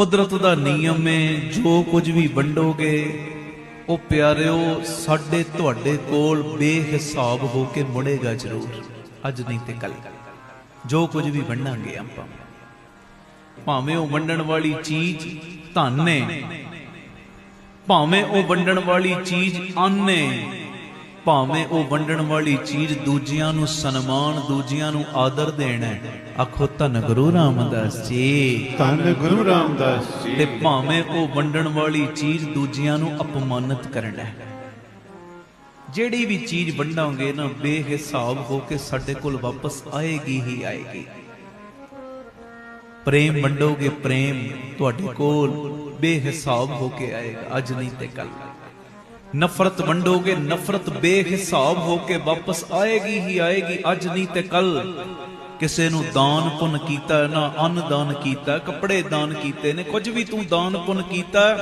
ਕੁਦਰਤ ਦਾ ਨਿਯਮ ਹੈ ਜੋ ਕੁਝ ਵੀ ਵੰਡੋਗੇ, ਉਹ ਪਿਆਰਿਓ, ਸਾਡੇ ਤੁਹਾਡੇ ਕੋਲ ਬੇਹਿਸਾਬ ਹੋ ਕੇ ਮੁੜੇਗਾ ਜ਼ਰੂਰ। ਅੱਜ ਨਹੀਂ ਤੇ ਕੱਲ ਜੋ ਕੁਝ ਵੀ ਵੰਡਾਂਗੇ ਆਪਾਂ। ਭਾਵੇਂ ਉਹ ਵੰਡਣ ਵਾਲੀ ਚੀਜ਼ ਧਨ ਹੈ ਭਾਵੇਂ ਉਹ ਵੰਡਣ ਵਾਲੀ ਚੀਜ਼ ਅੰਨ ਹੈ ਭਾਵੇਂ ਉਹ ਵੰਡਣ ਵਾਲੀ ਚੀਜ਼ ਦੂਜਿਆਂ ਨੂੰ ਸਨਮਾਨ ਦੂਜਿਆਂ ਨੂੰ ਆਦਰ ਦੇਣਾ। ਆਖੋ ਧੰਨ ਗੁਰੂ ਰਾਮਦਾਸ ਜੀ। ਧੰਨ ਗੁਰੂ ਰਾਮਦਾਸ ਤੇ ਜੀ ਭਾਵੇਂ ਉਹ ਵੰਡਣ ਵਾਲੀ ਚੀਜ਼ ਦੂਜਿਆਂ ਨੂੰ ਅਪਮਾਨਿਤ ਕਰਨਾ ਜਿਹੜੀ ਵੀ ਚੀਜ਼ ਵੰਡਾਂਗੇ ਨਾ ਬੇਹਿਸਾਬ ਹੋ ਕੇ ਸਾਡੇ ਕੋਲ ਵਾਪਸ ਆਏਗੀ ਹੀ ਆਏਗੀ। ਪ੍ਰੇਮ ਵੰਡੋਗੇ ਪ੍ਰੇਮ ਤੁਹਾਡੇ ਕੋਲ ਬੇਹਿਸਾਬ ਹੋ ਕੇ ਆਏਗਾ। ਅੱਜ ਨਹੀਂ ਤੇ ਕੱਲ ਨਫ਼ਰਤ ਵੰਡੋਗੇ ਨਫ਼ਰਤ ਬੇਹਿਸਾਬ ਹੋ ਕੇ ਵਾਪਸ ਆਏਗੀ ਹੀ ਆਏਗੀ ਅੱਜ ਨਹੀਂ ਤੇ ਕੱਲ ਕਿਸੇ ਨੂੰ ਦਾਨ ਪੁੰਨ ਕੀਤਾ ਨਾ ਅੰਨ ਦਾਨ ਕੀਤਾ ਕੱਪੜੇ ਦਾਨ ਕੀਤੇ ਨੇ ਕੁਝ ਵੀ ਤੂੰ ਦਾਨ ਪੁੰਨ ਕੀਤਾ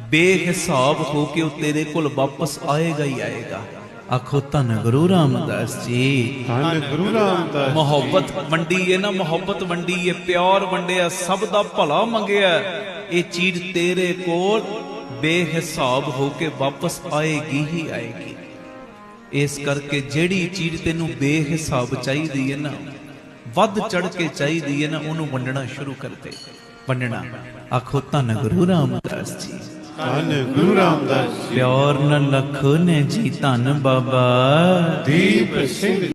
ਬੇਹਿਸਾਬ ਹੋ ਕੇ ਉਹ ਤੇਰੇ ਕੋਲ ਵਾਪਸ ਆਏਗਾ ਹੀ ਆਏਗਾ। ਆਖੋ ਧੰਨ ਗੁਰੂ ਰਾਮਦਾਸ ਜੀ। ਧੰਨ ਗੁਰੂ ਰਾਮਦਾਸ ਜੀ। ਮੁਹੱਬਤ ਵੰਡੀ ਹੈ ਨਾ ਮੁਹੱਬਤ ਵੰਡੀ ਹੈ ਪਿਆਰ ਵੰਡਿਆ ਸਭ ਦਾ ਭਲਾ ਮੰਗਿਆ। ਇਹ ਚੀਜ਼ ਤੇਰੇ ਕੋਲ ਬੇਹਿਸਾਬ ਹੋ ਕੇ ਵਾਪਸ ਆਏਗੀ ਹੀ ਆਏਗੀ। ਇਸ ਕਰਕੇ ਜਿਹੜੀ ਚੀਜ਼ ਤੈਨੂੰ ਬੇਹਿਸਾਬ ਚਾਹੀਦੀ ਹੈ ਨਾ ਵੱਧ ਚੜ ਕੇ ਚਾਹੀਦੀ ਹੈ ਨਾ ਉਹਨੂੰ ਵੰਡਣਾ ਸ਼ੁਰੂ ਕਰ ਦੇ। ਵੰਡਣਾ। ਆਖੋ ਧੰਨ ਗੁਰੂ ਰਾਮਦਾਸ ਜੀ। ਧੰਨ ਗੁਰੂ ਰਾਮਦਾਸ ਜੀ। ਪਿਆਰ ਨਾਲ ਲਖੋ ਨੇ ਜੀ ਧੰਨ ਬਾਬਾ। ਦੀਪ ਸਿੰਘ